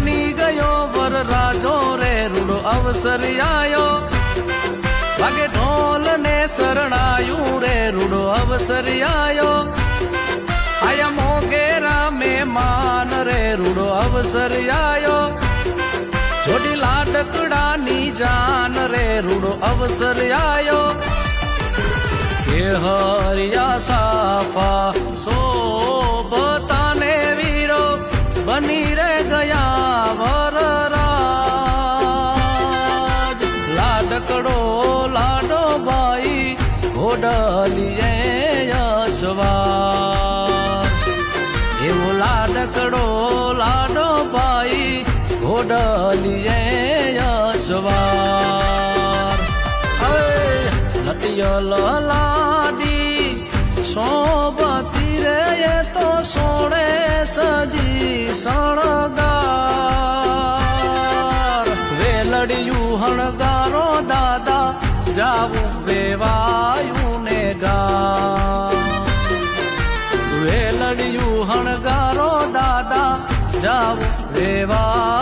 બની ગયો, વર રાજો રે રૂડો અવસર આયો. વાગે ઢોલ ને શરણાયું રે રૂડો અવસર આયો. આયા મોગેરા મહેમાન રે રૂડો અવસર આયો. જોડી લાડકડાની જાન રે રૂડો અવસર આયો. કે હરિયા સાફા, શોભતાને વીરો, બની ઘોડલીએ યશવા એવો લાડકડો લાડો ભાઈ, ઘોડલીએ યશવાર લટિયલ લાડી સોબતી રે એ તો સોણે સજી સણગાર વેલડિયું હણગારો વેલડિયું હણગારો દાદા જાવ રેવાયું